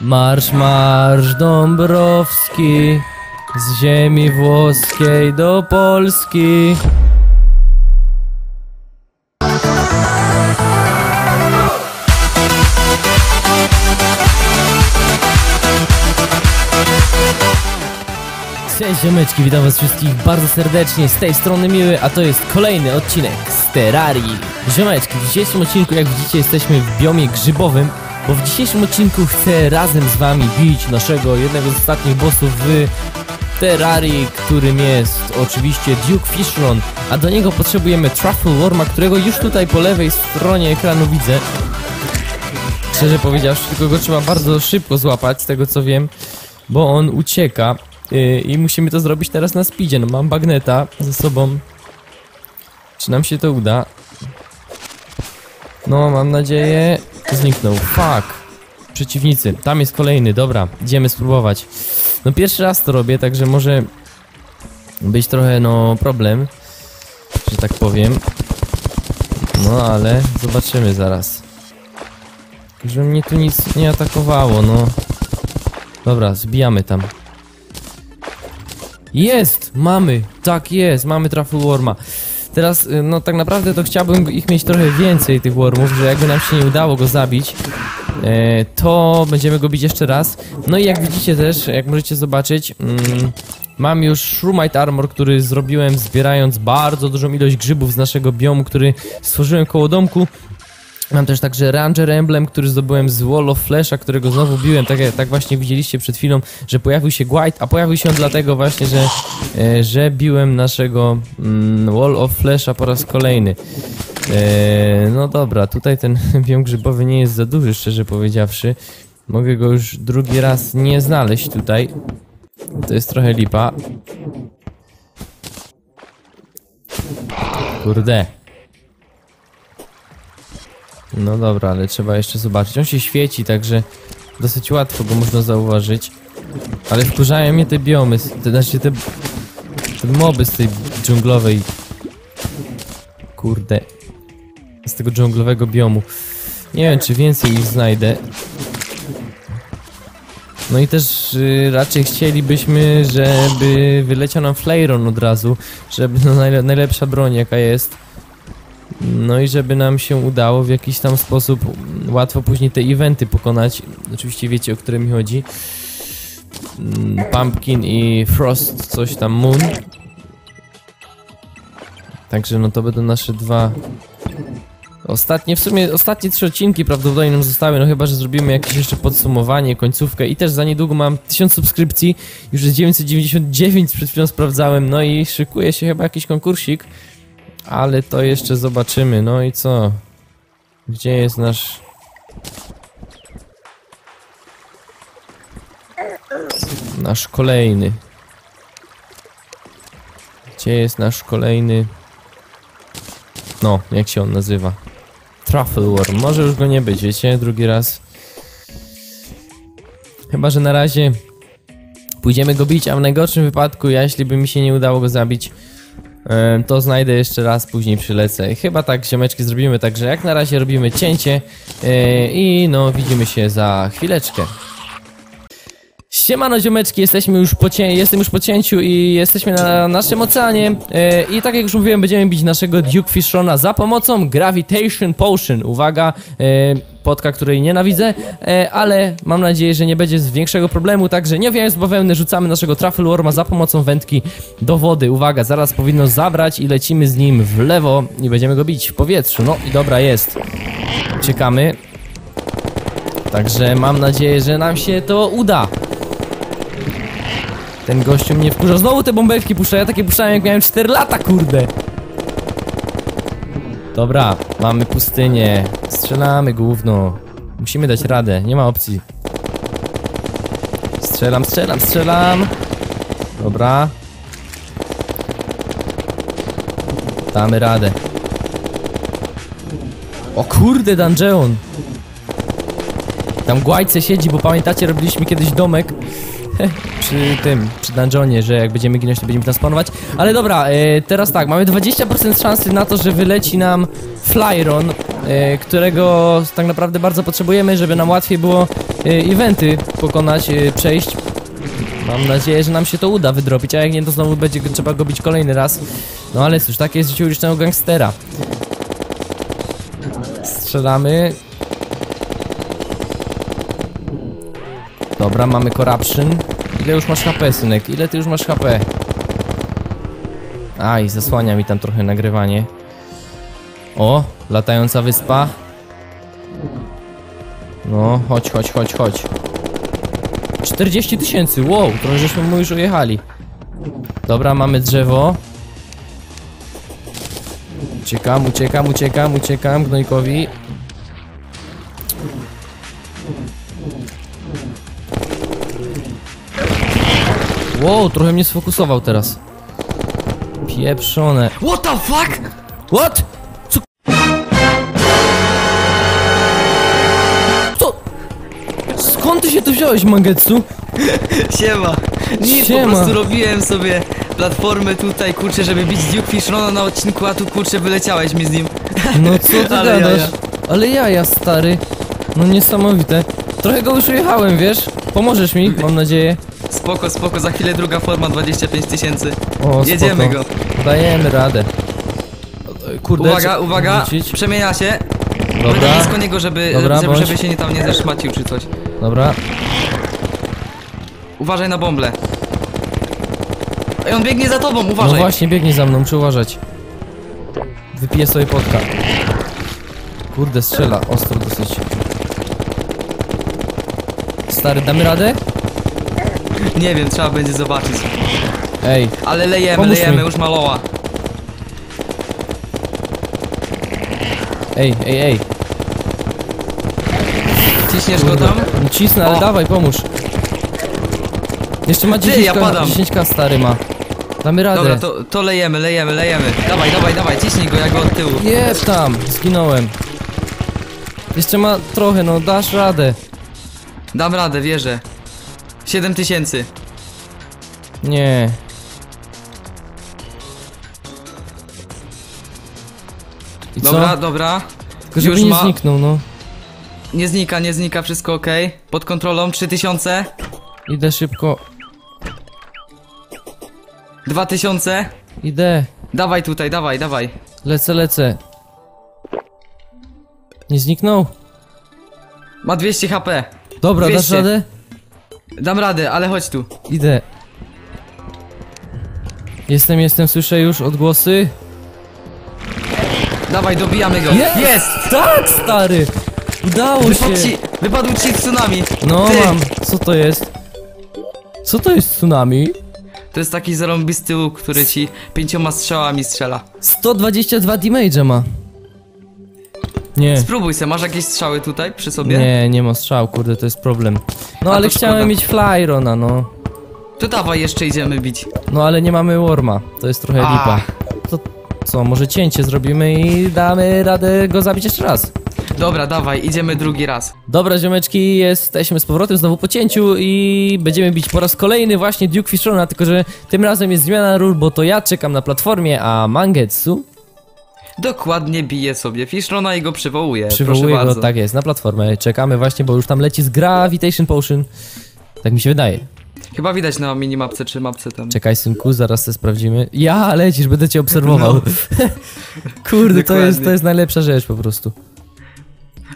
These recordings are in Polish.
Marsz, marsz Dąbrowski z ziemi włoskiej do Polski. Cześć ziomeczki, witam was wszystkich bardzo serdecznie, z tej strony Miły, a to jest kolejny odcinek z Terrarii. Ziomeczki, w dzisiejszym odcinku, jak widzicie, jesteśmy w biomie grzybowym, bo w dzisiejszym odcinku chcę razem z wami bić naszego jednego z ostatnich bossów w Terrarii, którym jest oczywiście Duke Fishron, a do niego potrzebujemy Truffle Worma, którego już tutaj po lewej stronie ekranu widzę. Szczerze powiedziawszy, tylko go trzeba bardzo szybko złapać, z tego co wiem, bo on ucieka. Yy, I musimy to zrobić teraz na speedzie. No mam bagneta ze sobą. Czy nam się to uda? No, mam nadzieję. Zniknął. Fuck. Przeciwnicy. Tam jest kolejny. Dobra, idziemy spróbować. No pierwszy raz to robię, także może być trochę, no, problem. Że tak powiem. No, ale zobaczymy zaraz. Że mnie tu nic nie atakowało, no. Dobra, zbijamy tam. Jest! Mamy! Tak jest! Mamy Truffle Worma. Teraz, y, no tak naprawdę to chciałbym ich mieć trochę więcej, tych Wormów, że jakby nam się nie udało go zabić, e, to będziemy go bić jeszcze raz. No i jak widzicie też, jak możecie zobaczyć, mm, mam już Shrumite Armor, który zrobiłem zbierając bardzo dużą ilość grzybów z naszego biomu, który stworzyłem koło domku. Mam też także Ranger Emblem, który zdobyłem z Wall of Flasha, którego znowu biłem, tak, tak właśnie widzieliście przed chwilą, że pojawił się White, a pojawił się on dlatego właśnie, że, e, że biłem naszego mm, Wall of Flasha po raz kolejny. E, no dobra, tutaj ten biom grzybowy nie jest za duży, szczerze powiedziawszy. Mogę go już drugi raz nie znaleźć tutaj. To jest trochę lipa. Kurde. No dobra, ale trzeba jeszcze zobaczyć. On się świeci, także dosyć łatwo go można zauważyć. Ale wkurzają mnie te biomy, te, znaczy te, te moby z tej dżunglowej. Kurde. Z tego dżunglowego biomu. Nie wiem, czy więcej ich znajdę. No i też y, raczej chcielibyśmy, żeby wyleciał nam Flayron od razu, żeby no, najle najlepsza broń jaka jest. No i żeby nam się udało w jakiś tam sposób łatwo później te eventy pokonać. Oczywiście wiecie o które mi chodzi. Mm, Pumpkin i Frost, coś tam Moon. Także no to będą nasze dwa Ostatnie, w sumie ostatnie trzy odcinki prawdopodobnie nam zostały, no chyba, że zrobimy jakieś jeszcze podsumowanie, końcówkę i też za niedługo mam 1000 subskrypcji, już jest 999, przed chwilą sprawdzałem, no i szykuje się chyba jakiś konkursik, ale to jeszcze zobaczymy, no i co? Gdzie jest nasz... Nasz kolejny. Gdzie jest nasz kolejny... No, jak się on nazywa? Truffle Worm. Może już go nie być, wiecie? Drugi raz. Chyba, że na razie pójdziemy go bić, a w najgorszym wypadku, ja jeśli by mi się nie udało go zabić, to znajdę jeszcze raz, później przylecę. Chyba tak, ziomeczki, zrobimy także jak na razie robimy cięcie e, i no, widzimy się za chwileczkę. Siemano ziomeczki, jesteśmy już po jestem już po cięciu i jesteśmy na naszym oceanie e, i tak jak już mówiłem, będziemy bić naszego Duke Fishrona za pomocą Gravitation Potion. Uwaga, e, potka, której nienawidzę, e, ale mam nadzieję, że nie będzie z większego problemu, także nie owijając bawełny, rzucamy naszego Truffle Worma za pomocą wędki do wody. Uwaga, zaraz powinno zabrać i lecimy z nim w lewo i będziemy go bić w powietrzu. No i dobra, jest. Czekamy. Także mam nadzieję, że nam się to uda. Ten gościu mnie wkurza. Znowu te bąbelki puszcza. Ja takie puszczałem jak miałem 4 lata, kurde. Dobra, mamy pustynię. Strzelamy gówno. Musimy dać radę, nie ma opcji. Strzelam, strzelam, strzelam. Dobra. Damy radę. O kurde, dungeon. Tam Głajce siedzi, bo pamiętacie, robiliśmy kiedyś domek przy tym, przy dungeonie, że jak będziemy ginąć, to będziemy tam spawnować. Ale dobra, e, teraz tak, mamy 20% szansy na to, że wyleci nam Flyron. e, którego tak naprawdę bardzo potrzebujemy, żeby nam łatwiej było e, eventy pokonać, przejść. Mam nadzieję, że nam się to uda wydrobić, a jak nie, to znowu będzie trzeba go bić kolejny raz. No ale cóż, takie jest życie ulicznego gangstera. Strzelamy. Dobra, mamy corruption. Ile już masz HP, synek? Ile ty już masz HP? Aj, zasłania mi tam trochę nagrywanie. O, latająca wyspa. No, chodź, chodź, chodź, chodź. 40 tysięcy, wow, trochę żeśmy mu już ujechali. Dobra, mamy drzewo. Uciekam, uciekam, uciekam, uciekam gnojkowi. Wow, trochę mnie sfokusował teraz. Pieprzone. What the fuck? What? Co? Co? Skąd ty się tu wziąłeś, Mangetsu? Siema. Nic, Siema. po prostu robiłem sobie platformę tutaj, kurczę, żeby bić Duke Fishrona na odcinku, a tu kurczę wyleciałeś mi z nim. No co ty Ale gadasz? jaja. Ale jaja, stary. No niesamowite. Trochę go już ujechałem, wiesz? Pomożesz mi, mam nadzieję. Spoko, spoko, za chwilę druga forma, 25 tysięcy. O, Jedziemy spoko. go. Dajemy radę. Kurde, Uwaga, uwaga, wrócić? przemienia się. Będę Dobra, blisko niego, żeby, Dobra, żeby, bądź. żeby się nie tam nie zeszmacił czy coś. dobra. Uważaj na bąble. Ej, on biegnie za tobą, No uważaj. właśnie, biegnie za mną, muszę uważać. Wypiję sobie potka. Kurde, strzela, ostro dosyć. Stary, damy radę? Nie wiem, trzeba będzie zobaczyć. Ej, Ale lejemy, Pomóż lejemy, mi. już maloła. ej, ej, ej. Ciśniesz go tam? No Cisnę, ale O. dawaj, pomóż. Jeszcze ma 10k, ja padam. 10k stary ma. Damy radę. Dobra, to, to lejemy, lejemy, lejemy. Dawaj, dawaj, dawaj, ciśnij go, ja go od tyłu. Jeb tam, zginąłem. Jeszcze ma trochę, no dasz radę. Dam radę, wierzę. 7 tysięcy. Nie. I Dobra, co? dobra. Tylko żeby już nie ma- zniknął, no. Nie znika, nie znika, wszystko ok. Pod kontrolą 3000, Idę szybko. 2000. Idę. Dawaj tutaj, dawaj, dawaj. Lecę, lecę. Nie zniknął? Ma 200 HP. Dobra, dasz 200. radę? Dam radę, ale chodź tu. Idę. Jestem, jestem, słyszę już odgłosy. Dawaj, dobijamy go. Jest! Jest! Tak, stary! Udało Wypadł się! ci, wypadł ci tsunami. No Ty. mam, co to jest? Co to jest tsunami? To jest taki zarąbisty łuk, który ci pięcioma strzałami strzela. 122 damage'a ma. Nie. Spróbuj se, masz jakieś strzały tutaj przy sobie? Nie, nie ma strzał, kurde, to jest problem. No A, ale to chciałem szkoda. mieć Flyrona, no. To dawaj, jeszcze idziemy bić. No ale nie mamy Worma, to jest trochę A. lipa. To co, może cięcie zrobimy i damy radę go zabić jeszcze raz. Dobra, dawaj, idziemy drugi raz. Dobra, ziomeczki, jesteśmy z powrotem znowu po cięciu i będziemy bić po raz kolejny właśnie Duke Fishrona, tylko że tym razem jest zmiana ról, bo to ja czekam na platformie, a Mangetsu Dokładnie bije sobie Fishrona i go przywołuje. przywołuje go, tak jest, na platformę. Czekamy właśnie, bo już tam leci z Gravitation Potion. Tak mi się wydaje. Chyba widać na minimapce czy mapce tam. Czekaj, synku, zaraz to sprawdzimy. Ja, lecisz, będę cię obserwował. No. Kurde, to jest, to jest najlepsza rzecz po prostu.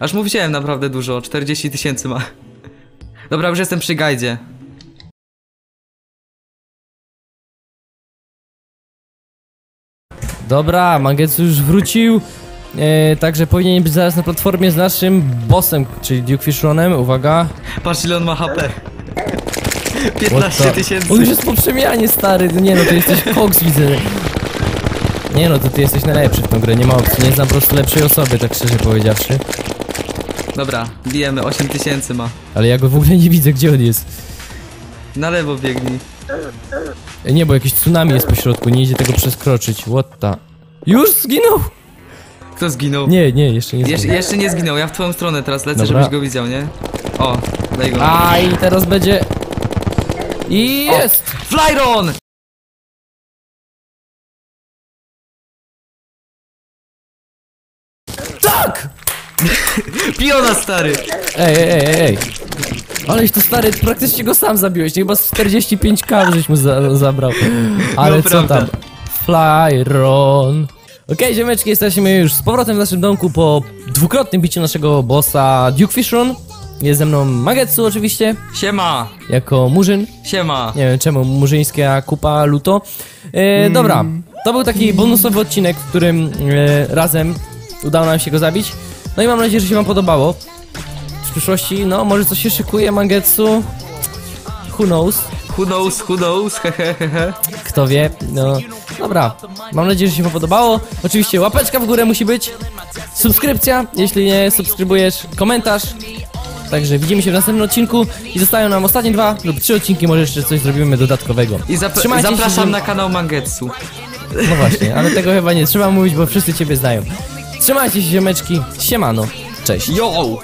Aż mu wziąłem naprawdę dużo, 40 tysięcy ma. Dobra, już jestem przy gajdzie. Dobra, Mangetsu już wrócił. E, także powinien być zaraz na platformie z naszym bossem, czyli Duke Fishronem. Uwaga. Patrz ile on ma HP. What 15 the- tysięcy. On już jest po przemianie, stary. Nie no, ty jesteś koks, widzę. Nie no, to ty jesteś najlepszy w tą grę, nie ma opcji. Nie znam po prostu lepszej osoby, tak szczerze powiedziawszy. Dobra, bijemy, 8 tysięcy ma. Ale ja go w ogóle nie widzę, gdzie on jest. Na lewo biegnij. Nie, bo jakiś tsunami jest po środku, nie idzie tego przeskroczyć. What the... Już zginął? Kto zginął? Nie, nie, jeszcze nie Jesz zginął. jeszcze nie zginął, ja w twoją stronę teraz lecę, Dobra. żebyś go widział, nie? O, daj go. A i teraz będzie... I jest! Flyron! Tak! Piona stary! Ej, ej, ej, ej. Aleś to stary, praktycznie go sam zabiłeś, chyba z 45k żeś mu za, zabrał. Ale No, co prawda. tam? Flyron. Okej, ziomeczki, jesteśmy już z powrotem w naszym domku po dwukrotnym biciu naszego bossa Duke Fishron. Jest ze mną Magetsu oczywiście, Siema! jako murzyn. Siema! Nie wiem czemu, murzyńska kupa luto. E, Dobra, to był taki bonusowy odcinek, w którym e, razem udało nam się go zabić. No i mam nadzieję, że się wam podobało. W przyszłości, no może coś się szykuje, Mangetsu. Who knows? Who knows, who knows, hehehe. Kto wie, no. Dobra, mam nadzieję, że się podobało. Oczywiście łapeczka w górę musi być. Subskrypcja, jeśli nie subskrybujesz, komentarz. Także widzimy się w następnym odcinku i zostają nam ostatnie dwa lub trzy odcinki, może jeszcze coś zrobimy dodatkowego. I zap Trzymajcie się, zapraszam że- na kanał Mangetsu. No właśnie, ale tego chyba nie trzeba mówić, bo wszyscy ciebie znają. Trzymajcie się, ziomeczki. Siemano. Cześć. Yo!